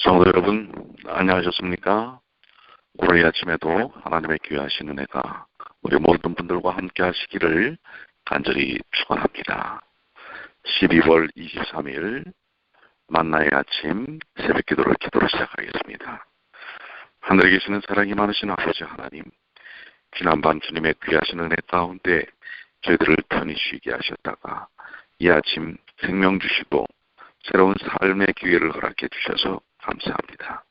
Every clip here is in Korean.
성도 여러분, 안녕하셨습니까? 오늘 이 아침에도 하나님의 귀하신 은혜가 우리 모든 분들과 함께 하시기를 간절히 축원합니다. 12월 23일 만나의 아침 새벽 기도를 기도로 시작하겠습니다. 하늘에 계시는 사랑이 많으신 아버지 하나님, 지난밤 주님의 귀하신 은혜 가운데 저희들을 편히 쉬게 하셨다가 이 아침 생명 주시고 새로운 삶의 기회를 허락해 주셔서 감사합니다.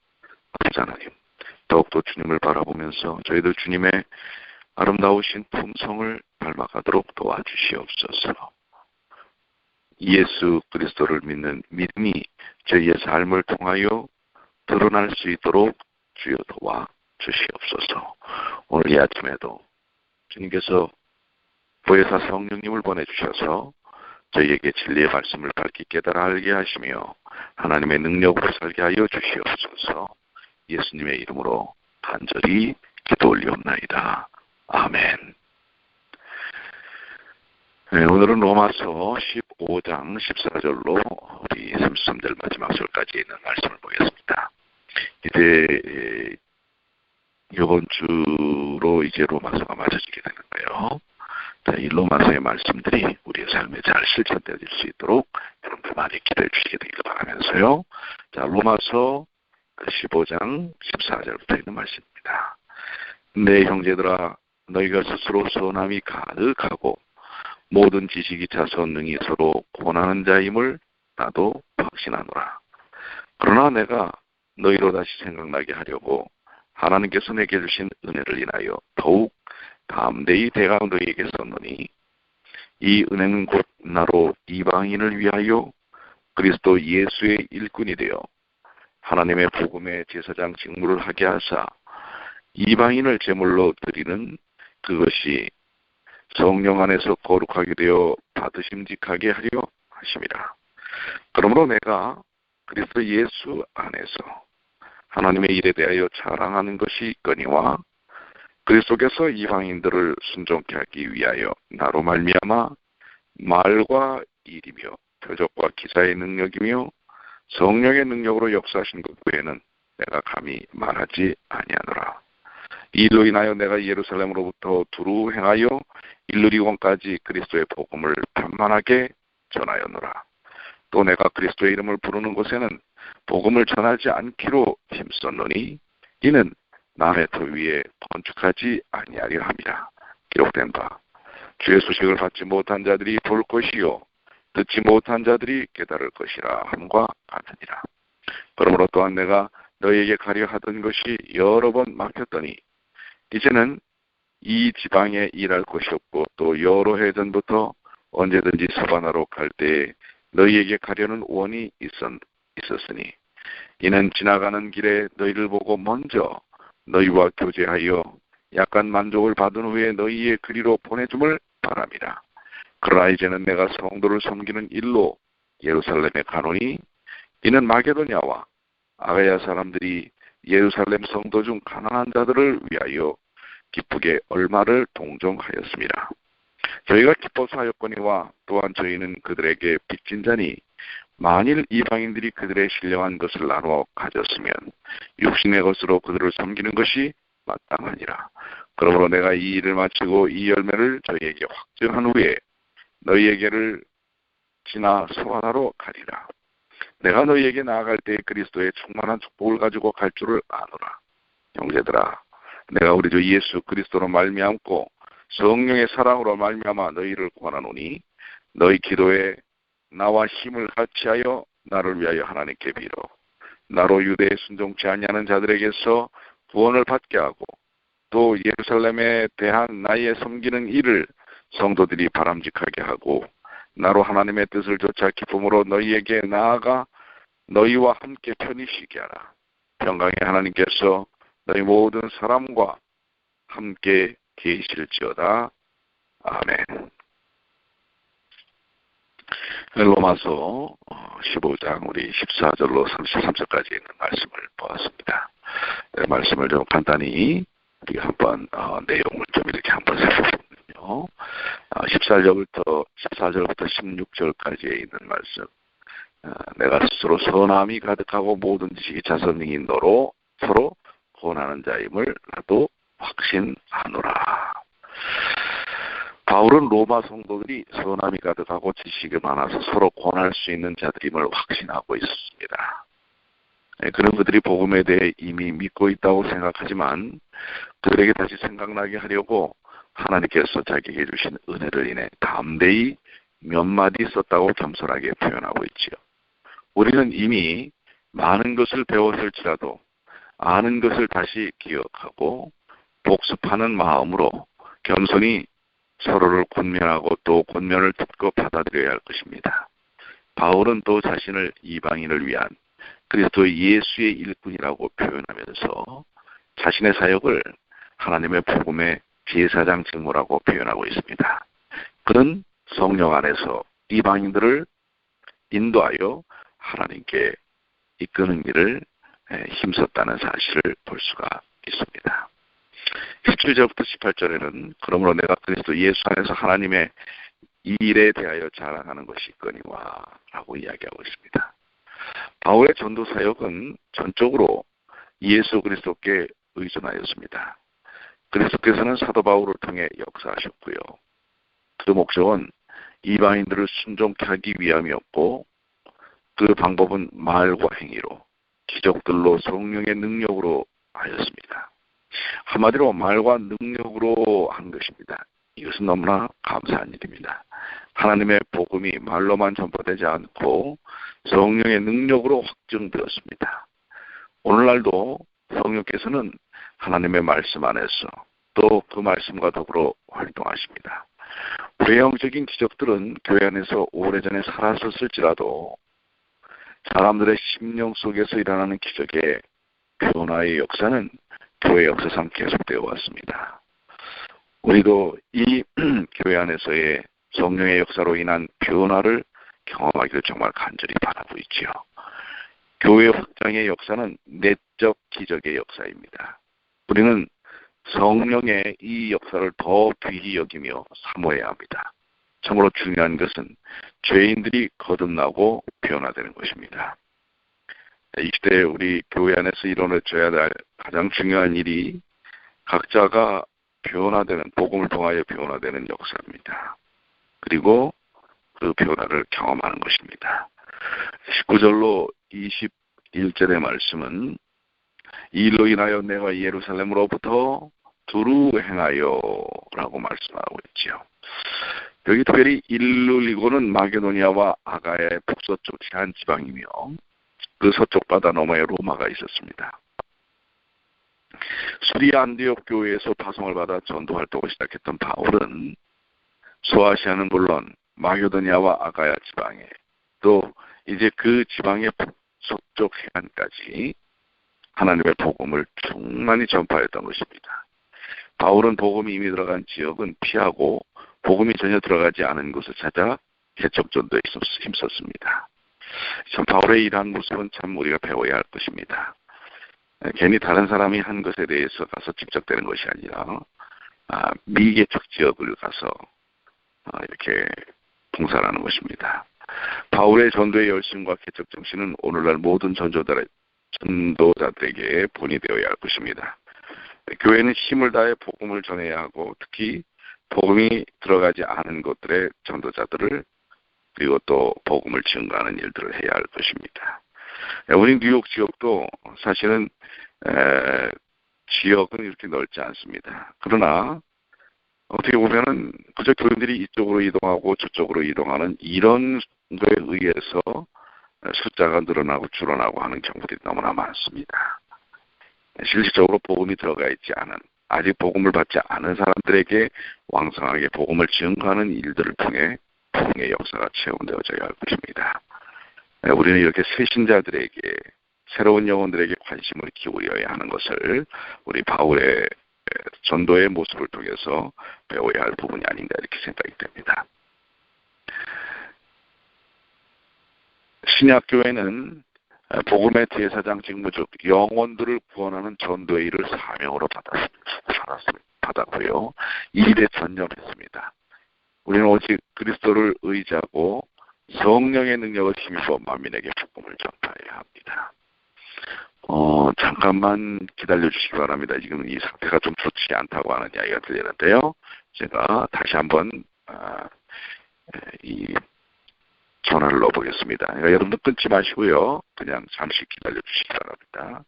아버지 하나님, 더욱더 주님을 바라보면서 저희들 주님의 아름다우신 품성을 닮아가도록 도와주시옵소서. 예수 그리스도를 믿는 믿음이 저희의 삶을 통하여 드러날 수 있도록 주여 도와 주시옵소서. 오늘 이 아침에도 주님께서 보혜사 성령님을 보내주셔서 저희에게 진리의 말씀을 밝히 깨달아 알게 하시며 하나님의 능력으로 살게 하여 주시옵소서 예수님의 이름으로 간절히 기도 올리옵나이다. 아멘. 네, 오늘은 로마서 15장 14절로 우리 33절 마지막 절까지 있는 말씀을 보겠습니다. 이제 이번 주로 이제 로마서가 맞춰지게 되는 거예요. 자, 이 로마서의 말씀들이 우리의 삶에 잘 실천되어질 수 있도록 여러분들 많이 기도해 주시게 되길 바라면서요. 자, 로마서 15장 14절부터 있는 말씀입니다. 내 형제들아 너희가 스스로 선함이 가득하고 모든 지식이 능히 서로 권하는 자임을 나도 확신하노라. 그러나 내가 너희로 다시 생각나게 하려고 하나님께서 내게 주신 은혜를 인하여 더욱 담대히 대강 너희에게 썼노니 이 은혜는 곧 나로 이방인을 위하여 그리스도 예수의 일꾼이 되어 하나님의 복음의 제사장 직무를 하게 하사 이방인을 제물로 드리는 그것이 성령 안에서 거룩하게 되어 받으심직하게 하려 하심이라. 그러므로 내가 그리스도 예수 안에서 하나님의 일에 대하여 자랑하는 것이 있거니와 그리스도께서 이방인들을 순종케 하기 위하여 나로 말미암아 말과 일이며 표적과 기사의 능력이며 성령의 능력으로 역사하신 것 외에는 내가 감히 말하지 아니하노라. 이로 인하여 내가 예루살렘으로부터 두루 행하여 일루리원까지 그리스도의 복음을 편만하게 전하였노라. 또 내가 그리스도의 이름을 부르는 곳에는 복음을 전하지 않기로 힘썼노니 이는 남의 터 위에 건축하지 아니하려 함이라. 기록된 바 주의 소식을 받지 못한 자들이 볼 것이요 듣지 못한 자들이 깨달을 것이라 함과 같으니라. 그러므로 또한 내가 너희에게 가려 하던 것이 여러 번 막혔더니 이제는 이 지방에 일할 곳이 없고 또 여러 해 전부터 언제든지 서바나로 갈 때에 너희에게 가려는 원이 있었, 있었으니 이는 지나가는 길에 너희를 보고 먼저 너희와 교제하여 약간 만족을 받은 후에 너희의 그리로 보내줌을 바랍니다. 그러나 이제는 내가 성도를 섬기는 일로 예루살렘에 가노니 이는 마게도냐와 아가야 사람들이 예루살렘 성도 중 가난한 자들을 위하여 기쁘게 얼마를 동정하였습니다. 저희가 기뻐서 하였거니와 또한 저희는 그들에게 빚진 자니 만일 이방인들이 그들의 신령한 것을 나누어 가졌으면 육신의 것으로 그들을 섬기는 것이 마땅하니라. 그러므로 내가 이 일을 마치고 이 열매를 저희에게 확증한 후에 너희에게를 지나 소환하러 가리라. 내가 너희에게 나아갈 때 그리스도의 충만한 축복을 가지고 갈 줄을 아노라. 형제들아, 내가 우리 주 예수 그리스도로 말미암고 성령의 사랑으로 말미암아 너희를 권하노니 너희 기도에 나와 힘을 같이하여 나를 위하여 하나님께 빌어 나로 유대에 순종치 아니하는 자들에게서 구원을 받게 하고 또 예루살렘에 대한 나의 섬기는 일을 성도들이 바람직하게 하고 나로 하나님의 뜻을 쫓아 기쁨으로 너희에게 나아가 너희와 함께 편히 쉬게 하라. 평강의 하나님께서 너희 모든 사람과 함께 계실지어다. 아멘. 로마서 15장 우리 14절로 33절까지 있는 말씀을 보았습니다. 네, 말씀을 좀 간단히 우리 한번 어, 내용을 좀 이렇게 한번 살펴보면요. 어, 14절부터 14절부터 16절까지에 있는 말씀. 어, 내가 스스로 선함이 가득하고 모든 지식이 자선능인 너로 서로 권하는 자임을 나도 확신하노라. 바울은 로마 성도들이 선함이 가득하고 지식이 많아서 서로 권할 수 있는 자들임을 확신하고 있었습니다. 네, 그런 그들이 복음에 대해 이미 믿고 있다고 생각하지만 그들에게 다시 생각나게 하려고 하나님께서 자기에게 주신 은혜를 인해 담대히 몇 마디 썼다고 겸손하게 표현하고 있지요. 우리는 이미 많은 것을 배웠을지라도 아는 것을 다시 기억하고 복습하는 마음으로 겸손히 서로를 권면하고 또 권면을 듣고 받아들여야 할 것입니다. 바울은 또 자신을 이방인을 위한 그리스도 예수의 일꾼이라고 표현하면서 자신의 사역을 하나님의 복음의 제사장 직무라고 표현하고 있습니다. 그는 성령 안에서 이방인들을 인도하여 하나님께 이끄는 일을 힘썼다는 사실을 볼 수가 있습니다. 17절부터 18절에는 그러므로 내가 그리스도 예수 안에서 하나님의 일에 대하여 자랑하는 것이 있거니와 라고 이야기하고 있습니다. 바울의 전도 사역은 전적으로 예수 그리스도께 의존하였습니다. 그리스도께서는 사도 바울을 통해 역사하셨고요. 그 목적은 이방인들을 순종케 하기 위함이었고 그 방법은 말과 행위로 기적들로 성령의 능력으로 하였습니다. 한마디로 말과 능력으로 한 것입니다. 이것은 너무나 감사한 일입니다. 하나님의 복음이 말로만 전파되지 않고 성령의 능력으로 확정되었습니다. 오늘날도 성령께서는 하나님의 말씀 안에서 또 그 말씀과 더불어 활동하십니다. 외형적인 기적들은 교회 안에서 오래전에 살았었을지라도 사람들의 심령 속에서 일어나는 기적의 변화의 역사는 교회 역사상 계속되어 왔습니다. 우리도 이 교회 안에서의 성령의 역사로 인한 변화를 경험하기를 정말 간절히 바라고 있지요. 교회 확장의 역사는 내적 기적의 역사입니다. 우리는 성령의 이 역사를 더 귀히 여기며 사모해야 합니다. 참으로 중요한 것은 죄인들이 거듭나고 변화되는 것입니다. 이 시대에 우리 교회 안에서 일어나줘야 할 가장 중요한 일이 각자가 변화되는 복음을 통하여 변화되는 역사입니다. 그리고 그 변화를 경험하는 것입니다. 19절로 21절의 말씀은 일로 인하여 내가 예루살렘으로부터 두루 행하여 라고 말씀하고 있지요. 여기 특별히 일루리고는 마게도니아와 아가야의 북서쪽 제한 지방이며 그 서쪽 바다 너머에 로마가 있었습니다. 수리 안디옥 교회에서 파송을 받아 전도 활동을 시작했던 바울은 소아시아는 물론 마게도니아와 아가야 지방에 또 이제 그 지방의 북서쪽 해안까지 하나님의 복음을 충만히 전파했던 것입니다. 바울은 복음이 이미 들어간 지역은 피하고 복음이 전혀 들어가지 않은 곳을 찾아 개척전도에 힘썼습니다. 참 바울의 이러한 모습은 참 우리가 배워야 할 것입니다. 괜히 다른 사람이 한 것에 대해서 가서 집적되는 것이 아니라 아, 미개척 지역을 가서 아, 이렇게 봉사를 하는 것입니다. 바울의 전도의 열심과 개척 정신은 오늘날 모든 전도자들의 전도자들에게 본이 되어야 할 것입니다. 교회는 힘을 다해 복음을 전해야 하고 특히 복음이 들어가지 않은 곳들의 전도자들을 그리고 또 복음을 증거하는 일들을 해야 할 것입니다. 우리 뉴욕 지역도 사실은 에, 지역은 이렇게 넓지 않습니다. 그러나 어떻게 보면은 그저 교인들이 이쪽으로 이동하고 저쪽으로 이동하는 이런 거에 의해서 숫자가 늘어나고 줄어나고 하는 경우들이 너무나 많습니다. 실질적으로 복음이 들어가 있지 않은 아직 복음을 받지 않은 사람들에게 왕성하게 복음을 증거하는 일들을 통해 복음의 역사가 체험되어져야 할 것입니다. 우리는 이렇게 새 신자들에게 새로운 영혼들에게 관심을 기울여야 하는 것을 우리 바울의 전도의 모습을 통해서 배워야 할 부분이 아닌가 이렇게 생각이 됩니다. 신약교회는 복음의 제사장 직무 즉 영혼들을 구원하는 전도의 일을 사명으로 받았습니다. 받았고요. 이 일에 전념했습니다. 우리는 오직 그리스도를 의지하고 성령의 능력을 힘입어 만민에게 복음을 전파해야 합니다. 어, 잠깐만 기다려 주시기 바랍니다. 지금 이 상태가 좀 좋지 않다고 하는 이야기가 들리는데요. 제가 다시 한번, 아, 이 전화를 넣어보겠습니다. 그러니까 여러분들 끊지 마시고요. 그냥 잠시 기다려 주시기 바랍니다.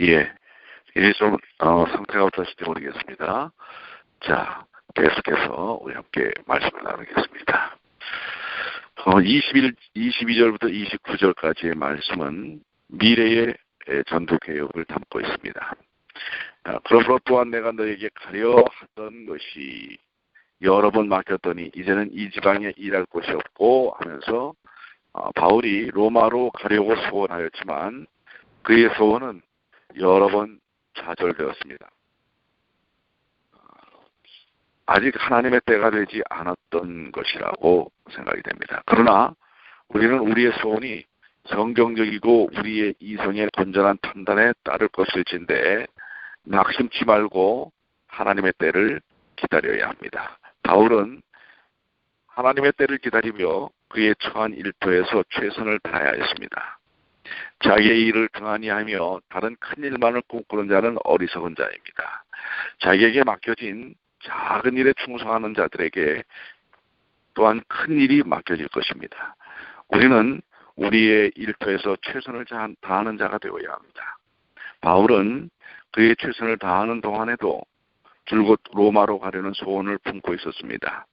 예. 이제 좀, 어, 상태가 어떠신지 모르겠습니다. 자, 계속해서 우리 함께 말씀을 나누겠습니다. 어, 21, 22절부터 29절까지의 말씀은 미래의 전도 개혁을 담고 있습니다. 아, 그러므로 또한 내가 너에게 가려 하던 것이 여러 번 맡겼더니 이제는 이 지방에 일할 곳이 없고 하면서 어, 바울이 로마로 가려고 소원하였지만 그의 소원은 여러 번 좌절되었습니다. 아직 하나님의 때가 되지 않았던 것이라고 생각이 됩니다. 그러나 우리는 우리의 소원이 성경적이고 우리의 이성의 건전한 판단에 따를 것일진데 낙심치 말고 하나님의 때를 기다려야 합니다. 바울은 하나님의 때를 기다리며 그의 처한 일터에서 최선을 다해야 했습니다. 자기의 일을 등한히 하며 다른 큰 일만을 꿈꾸는 자는 어리석은 자입니다. 자기에게 맡겨진 작은 일에 충성하는 자들에게 또한 큰 일이 맡겨질 것입니다. 우리는 우리의 일터에서 최선을 다하는 자가 되어야 합니다. 바울은 그의 최선을 다하는 동안에도 줄곧 로마로 가려는 소원을 품고 있었습니다.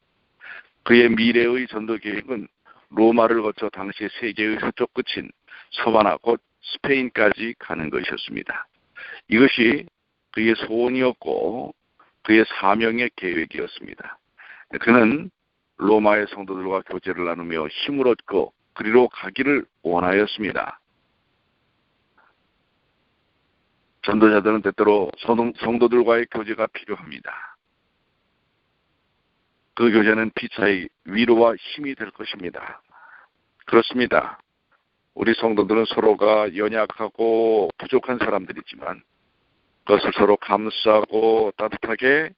그의 미래의 전도 계획은 로마를 거쳐 당시 세계의 서쪽 끝인 서바나 곧 스페인까지 가는 것이었습니다. 이것이 그의 소원이었고 그의 사명의 계획이었습니다. 그는 로마의 성도들과 교제를 나누며 힘을 얻고 그리로 가기를 원하였습니다. 전도자들은 때때로 성도들과의 교제가 필요합니다. 그 교제는 피차의 위로와 힘이 될 것입니다. 그렇습니다. 우리 성도들은 서로가 연약하고 부족한 사람들이지만 그것을 서로 감싸고 따뜻하게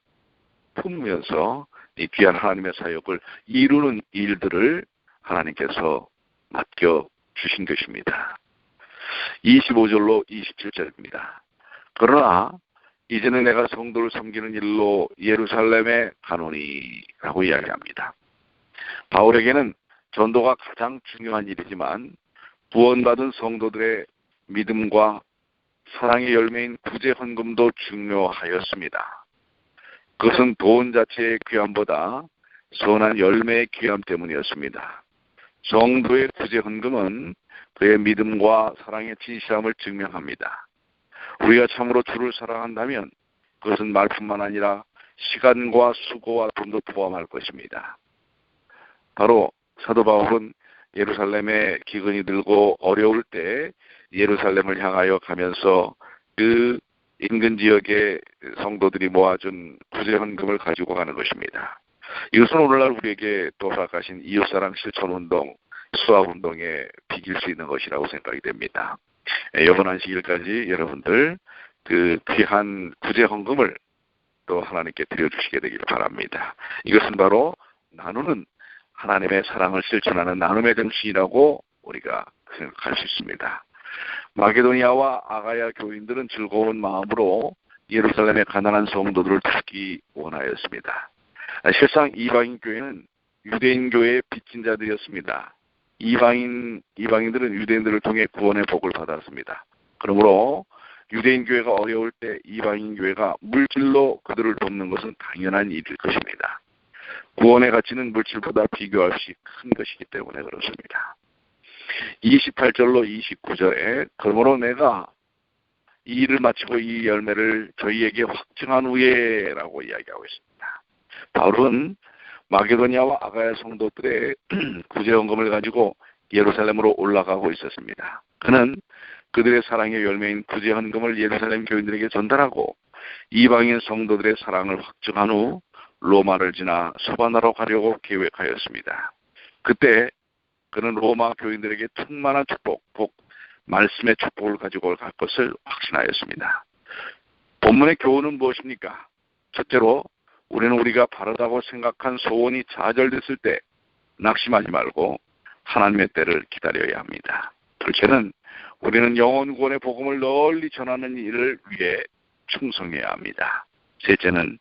품으면서 이 귀한 하나님의 사역을 이루는 일들을 하나님께서 맡겨 주신 것입니다. 25절로 27절입니다. 그러나 이제는 내가 성도를 섬기는 일로 예루살렘에 가노니라고 이야기합니다. 바울에게는 전도가 가장 중요한 일이지만 구원받은 성도들의 믿음과 사랑의 열매인 구제 헌금도 중요하였습니다. 그것은 돈 자체의 귀함보다 선한 열매의 귀함 때문이었습니다. 성도의 구제 헌금은 그의 믿음과 사랑의 진실함을 증명합니다. 우리가 참으로 주를 사랑한다면 그것은 말뿐만 아니라 시간과 수고와 돈도 포함할 것입니다. 바로 사도 바울은 예루살렘에 기근이 들고 어려울 때 예루살렘을 향하여 가면서 그 인근 지역의 성도들이 모아준 구제 헌금을 가지고 가는 것입니다. 이것은 오늘날 우리에게 또 허락하신 이웃사랑 실천운동, 수학운동에 비길 수 있는 것이라고 생각이 됩니다. 예, 안식일까지 여러분들 그 귀한 구제 헌금을 또 하나님께 드려주시게 되기를 바랍니다. 이것은 바로 나누는 하나님의 사랑을 실천하는 나눔의 정신이라고 우리가 생각할 수 있습니다. 마게도니아와 아가야 교인들은 즐거운 마음으로 예루살렘의 가난한 성도들을 돕기 원하였습니다. 실상 이방인 교회는 유대인 교회의 빚진 자들이었습니다. 이방인 이방인들은 유대인들을 통해 구원의 복을 받았습니다. 그러므로 유대인 교회가 어려울 때 이방인 교회가 물질로 그들을 돕는 것은 당연한 일일 것입니다. 구원의 가치는 물질보다 비교 없이 큰 것이기 때문에 그렇습니다. 28절로 29절에 그러므로 내가 이 일을 마치고 이 열매를 저희에게 확증한 후에라고 이야기하고 있습니다. 바울은 마게도니아와 아가야 성도들의 구제헌금을 가지고 예루살렘으로 올라가고 있었습니다. 그는 그들의 사랑의 열매인 구제헌금을 예루살렘 교인들에게 전달하고 이방인 성도들의 사랑을 확증한 후 로마를 지나 서바나로 가려고 계획하였습니다. 그때 그는 로마 교인들에게 충만한 축복, 복, 말씀의 축복을 가지고 갈 것을 확신하였습니다. 본문의 교훈은 무엇입니까? 첫째로 우리는 우리가 바르다고 생각한 소원이 좌절됐을 때 낙심하지 말고 하나님의 때를 기다려야 합니다. 둘째는 우리는 영원 구원의 복음을 널리 전하는 일을 위해 충성해야 합니다. 셋째는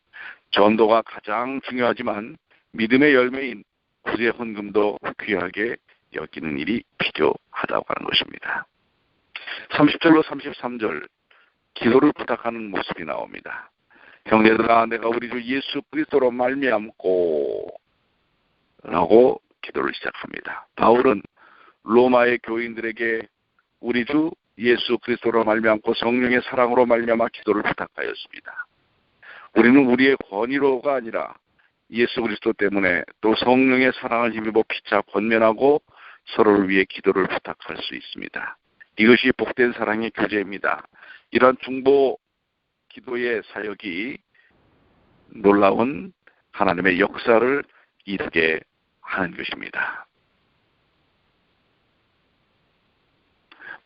전도가 가장 중요하지만 믿음의 열매인 구제 헌금도 귀하게 여기는 일이 필요하다고 하는 것입니다. 30절로 33절 기도를 부탁하는 모습이 나옵니다. 형제들아 내가 우리 주 예수 그리스도로 말미암고 라고 기도를 시작합니다. 바울은 로마의 교인들에게 우리 주 예수 그리스도로 말미암고 성령의 사랑으로 말미암아 기도를 부탁하였습니다. 우리는 우리의 권위로가 아니라 예수 그리스도 때문에 또 성령의 사랑을 힘입어 피차 권면하고 서로를 위해 기도를 부탁할 수 있습니다. 이것이 복된 사랑의 교제입니다. 이러한 중보 기도의 사역이 놀라운 하나님의 역사를 이루게 하는 것입니다.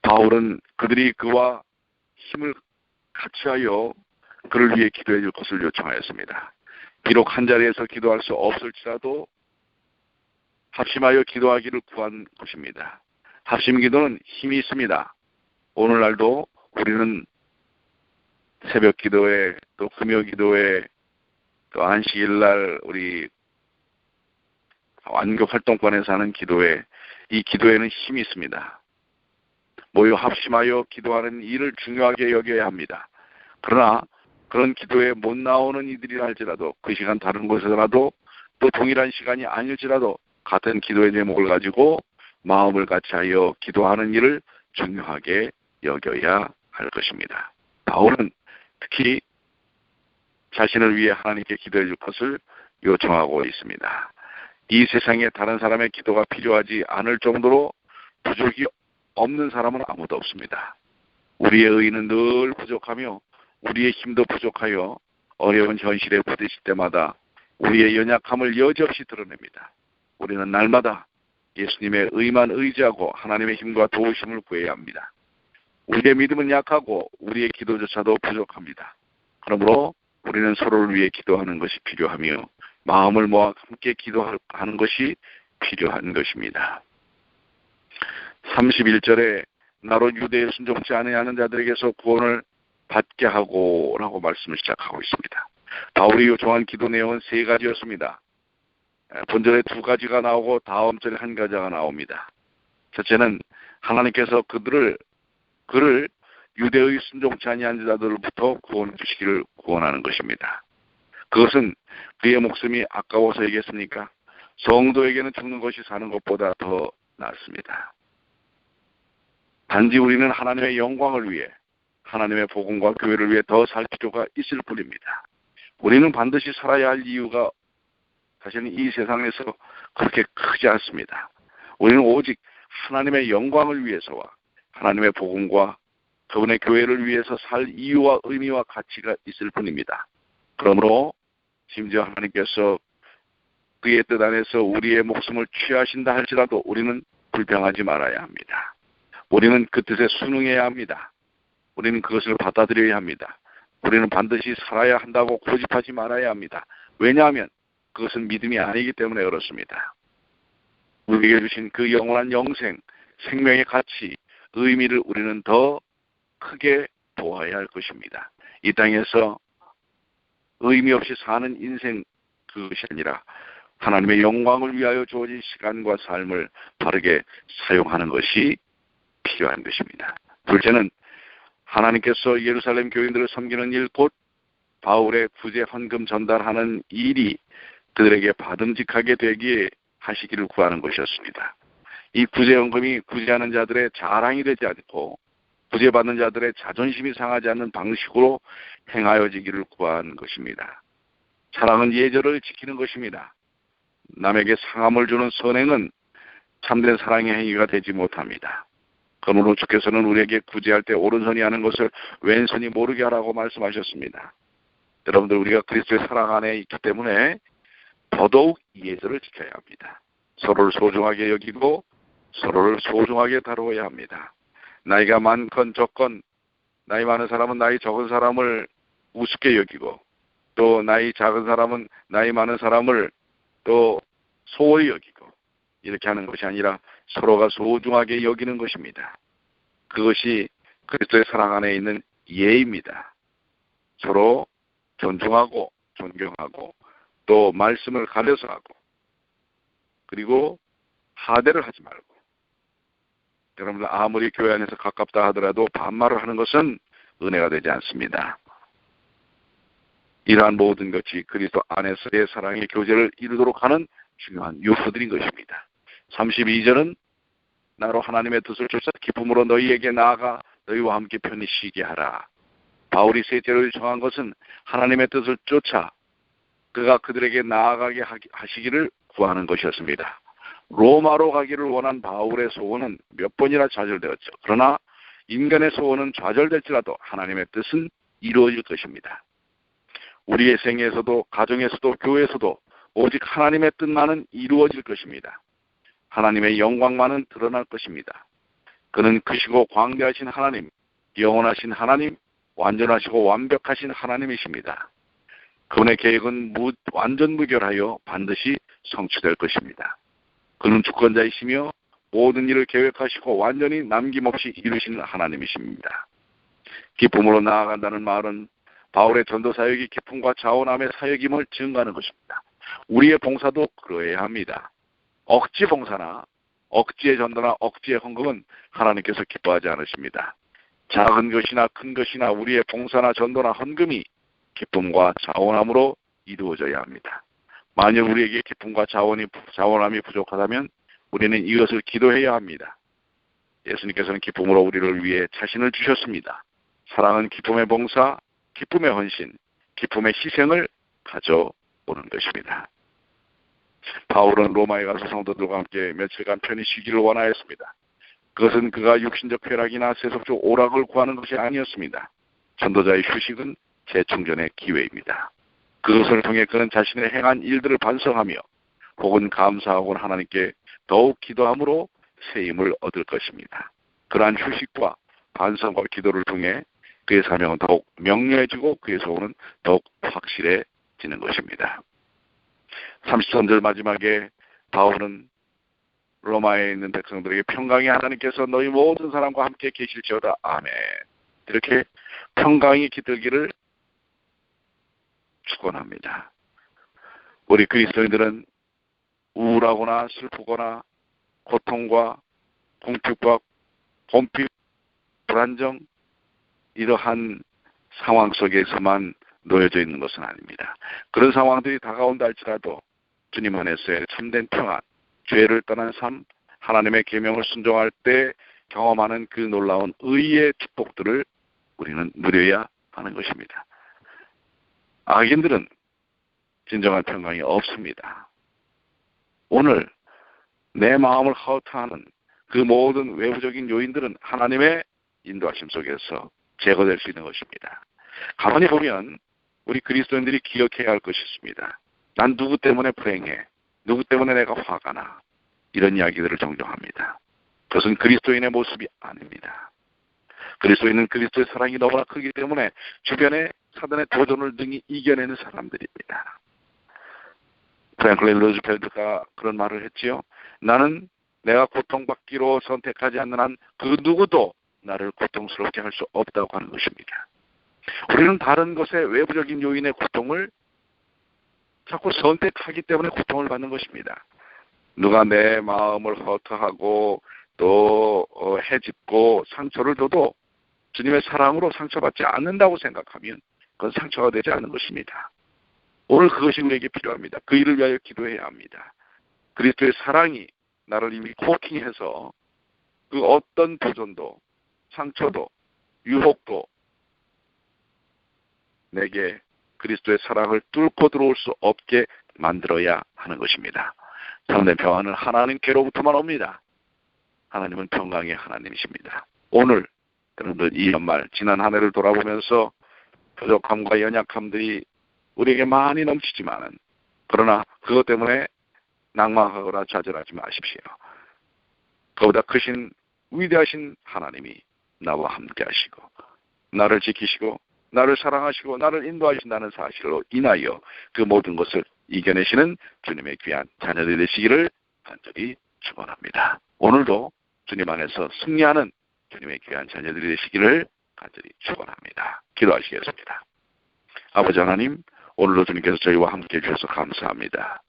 바울은 그들이 그와 힘을 같이하여 그를 위해 기도해 줄 것을 요청하였습니다. 비록 한 자리에서 기도할 수 없을지라도 합심하여 기도하기를 구한 것입니다. 합심 기도는 힘이 있습니다. 오늘날도 우리는 새벽 기도회 또 금요 기도회 또 안식일 날 우리 완교 활동권에서 하는 기도회 이 기도에는 힘이 있습니다. 모여 합심하여 기도하는 일을 중요하게 여겨야 합니다. 그러나 그런 기도에 못 나오는 이들이라 할지라도 그 시간 다른 곳에서라도 또 동일한 시간이 아닐지라도 같은 기도의 제목을 가지고 마음을 같이하여 기도하는 일을 중요하게 여겨야 할 것입니다. 바울은 특히 자신을 위해 하나님께 기도해 줄 것을 요청하고 있습니다. 이 세상에 다른 사람의 기도가 필요하지 않을 정도로 부족이 없는 사람은 아무도 없습니다. 우리의 의는 늘 부족하며 우리의 힘도 부족하여 어려운 현실에 부딪힐 때마다 우리의 연약함을 여지없이 드러냅니다. 우리는 날마다 예수님의 의만 의지하고 하나님의 힘과 도우심을 구해야 합니다. 우리의 믿음은 약하고 우리의 기도조차도 부족합니다. 그러므로 우리는 서로를 위해 기도하는 것이 필요하며 마음을 모아 함께 기도하는 것이 필요한 것입니다. 31절에 나로 유대에 순종치 아니하는 자들에게서 구원을 받게 하고 라고 말씀을 시작하고 있습니다. 바울이 요청한 기도 내용은 세 가지였습니다. 본절에 두 가지가 나오고 다음 절에 한 가지가 나옵니다. 첫째는 하나님께서 그들을 그를 유대의 순종치 아니한 자들로부터 구원 주시기를 구원하는 것입니다. 그것은 그의 목숨이 아까워서이겠습니까? 성도에게는 죽는 것이 사는 것보다 더 낫습니다. 단지 우리는 하나님의 영광을 위해 하나님의 복음과 교회를 위해 더 살 필요가 있을 뿐입니다. 우리는 반드시 살아야 할 이유가 사실은 이 세상에서 그렇게 크지 않습니다. 우리는 오직 하나님의 영광을 위해서와 하나님의 복음과 그분의 교회를 위해서 살 이유와 의미와 가치가 있을 뿐입니다. 그러므로 심지어 하나님께서 그의 뜻 안에서 우리의 목숨을 취하신다 할지라도 우리는 불평하지 말아야 합니다. 우리는 그 뜻에 순응해야 합니다. 우리는 그것을 받아들여야 합니다. 우리는 반드시 살아야 한다고 고집하지 말아야 합니다. 왜냐하면 그것은 믿음이 아니기 때문에 그렇습니다. 우리에게 주신 그 영원한 영생, 생명의 가치, 의미를 우리는 더 크게 보아야 할 것입니다. 이 땅에서 의미 없이 사는 인생 그것이 아니라 하나님의 영광을 위하여 주어진 시간과 삶을 바르게 사용하는 것이 필요한 것입니다. 둘째는 하나님께서 예루살렘 교인들을 섬기는 일, 곧 바울의 구제 헌금 전달하는 일이 그들에게 받음직하게 되기에 하시기를 구하는 것이었습니다. 이 구제연금이 구제하는 자들의 자랑이 되지 않고 구제받는 자들의 자존심이 상하지 않는 방식으로 행하여지기를 구한 것입니다. 사랑은 예절을 지키는 것입니다. 남에게 상함을 주는 선행은 참된 사랑의 행위가 되지 못합니다. 그러므로 주께서는 우리에게 구제할 때 오른손이 하는 것을 왼손이 모르게 하라고 말씀하셨습니다. 여러분들 우리가 그리스도의 사랑 안에 있기 때문에 더더욱 예절을 지켜야 합니다. 서로를 소중하게 여기고 서로를 소중하게 다루어야 합니다. 나이가 많건 적건 나이 많은 사람은 나이 적은 사람을 우습게 여기고 또 나이 작은 사람은 나이 많은 사람을 또 소홀히 여기고 이렇게 하는 것이 아니라 서로가 소중하게 여기는 것입니다. 그것이 그리스도의 사랑 안에 있는 예입니다. 서로 존중하고 존경하고 또 말씀을 가려서 하고 그리고 하대를 하지 말고 여러분들 아무리 교회 안에서 가깝다 하더라도 반말을 하는 것은 은혜가 되지 않습니다. 이러한 모든 것이 그리스도 안에서의 사랑의 교제를 이루도록 하는 중요한 요소들인 것입니다. 32절은 나로 하나님의 뜻을 쫓아 기쁨으로 너희에게 나아가 너희와 함께 편히 쉬게 하라. 바울이 셋째로 정한 것은 하나님의 뜻을 쫓아 그가 그들에게 나아가게 하시기를 구하는 것이었습니다. 로마로 가기를 원한 바울의 소원은 몇 번이나 좌절되었죠. 그러나 인간의 소원은 좌절될지라도 하나님의 뜻은 이루어질 것입니다. 우리의 생에서도 가정에서도 교회에서도 오직 하나님의 뜻만은 이루어질 것입니다. 하나님의 영광만은 드러날 것입니다. 그는 크시고 광대하신 하나님, 영원하신 하나님, 완전하시고 완벽하신 하나님이십니다. 그분의 계획은 무, 완전 무결하여 반드시 성취될 것입니다. 그는 주권자이시며 모든 일을 계획하시고 완전히 남김없이 이루시는 하나님이십니다. 기쁨으로 나아간다는 말은 바울의 전도 사역이 기쁨과 자원함의 사역임을 증가하는 것입니다. 우리의 봉사도 그러해야 합니다. 억지 봉사나 억지의 전도나 억지의 헌금은 하나님께서 기뻐하지 않으십니다. 작은 것이나 큰 것이나 우리의 봉사나 전도나 헌금이 기쁨과 자원함으로 이루어져야 합니다. 만약 우리에게 기쁨과 자원이 자원함이 부족하다면 우리는 이것을 기도해야 합니다. 예수님께서는 기쁨으로 우리를 위해 자신을 주셨습니다. 사랑은 기쁨의 봉사, 기쁨의 헌신, 기쁨의 희생을 가져오는 것입니다. 바울은 로마에 가서 성도들과 함께 며칠간 편히 쉬기를 원하였습니다. 그것은 그가 육신적 쾌락이나 세속적 오락을 구하는 것이 아니었습니다. 전도자의 휴식은 재충전의 기회입니다. 그것을 통해 그는 자신의 행한 일들을 반성하며 혹은 감사하고 하나님께 더욱 기도함으로 새 힘을 얻을 것입니다. 그러한 휴식과 반성과 기도를 통해 그의 사명은 더욱 명료해지고 그의 소원은 더욱 확실해지는 것입니다. 33절 마지막에 바울은 로마에 있는 백성들에게 평강이 하나님께서 너희 모든 사람과 함께 계실지어다. 아멘. 이렇게 평강이 깃들기를 축원합니다. 우리 그리스도인들은 우울하거나 슬프거나 고통과 공핍과 공핍, 불안정 이러한 상황 속에서만 놓여져 있는 것은 아닙니다. 그런 상황들이 다가온다 할지라도 주님 안에서의 참된 평안, 죄를 떠난 삶, 하나님의 계명을 순종할 때 경험하는 그 놀라운 의의 축복들을 우리는 누려야 하는 것입니다. 악인들은 진정한 평강이 없습니다. 오늘 내 마음을 허투하는 그 모든 외부적인 요인들은 하나님의 인도하심 속에서 제거될 수 있는 것입니다. 가만히 보면 우리 그리스도인들이 기억해야 할 것이 있습니다. 난 누구 때문에 불행해? 누구 때문에 내가 화가 나? 이런 이야기들을 정정합니다. 그것은 그리스도인의 모습이 아닙니다. 그리스도인은 그리스도의 사랑이 너무나 크기 때문에 주변에 사단의 도전을 등이 이겨내는 사람들입니다. 프랭클린 로즈펠트가 그런 말을 했지요. 나는 내가 고통받기로 선택하지 않는 한 그 누구도 나를 고통스럽게 할 수 없다고 하는 것입니다. 우리는 다른 것의 외부적인 요인의 고통을 자꾸 선택하기 때문에 고통을 받는 것입니다. 누가 내 마음을 허투하고 또 어, 해집고 상처를 줘도 주님의 사랑으로 상처받지 않는다고 생각하면 그건 상처가 되지 않는 것입니다. 오늘 그것이 우리에게 필요합니다. 그 일을 위하여 기도해야 합니다. 그리스도의 사랑이 나를 이미 코팅해서 그 어떤 도전도 상처도 유혹도 내게 그리스도의 사랑을 뚫고 들어올 수 없게 만들어야 하는 것입니다. 참된 평안은 하나님께로부터만 옵니다. 하나님은 평강의 하나님이십니다. 오늘 여러분들 이 연말 지난 한 해를 돌아보면서 부족함과 연약함들이 우리에게 많이 넘치지만은 그러나 그것 때문에 낭망하거나 좌절하지 마십시오. 그보다 크신 위대하신 하나님이 나와 함께 하시고 나를 지키시고 나를 사랑하시고 나를 인도하신다는 사실로 인하여 그 모든 것을 이겨내시는 주님의 귀한 자녀들이 되시기를 간절히 축원합니다. 오늘도 주님 안에서 승리하는 주님의 귀한 자녀들이 되시기를 간절히 축원합니다. 기도하시겠습니다. 아버지 하나님, 오늘도 주님께서 저희와 함께 해주셔서 감사합니다.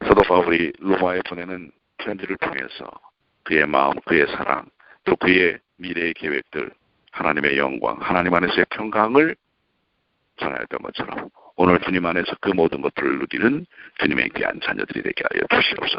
사도 바울이 로마에 보내는 편지를 통해서 그의 마음, 그의 사랑, 또 그의 미래의 계획들, 하나님의 영광, 하나님 안에서의 평강을 전하였던 것처럼 오늘 주님 안에서 그 모든 것들을 누리는 주님의 귀한 자녀들이 되게 하여 주시옵소서.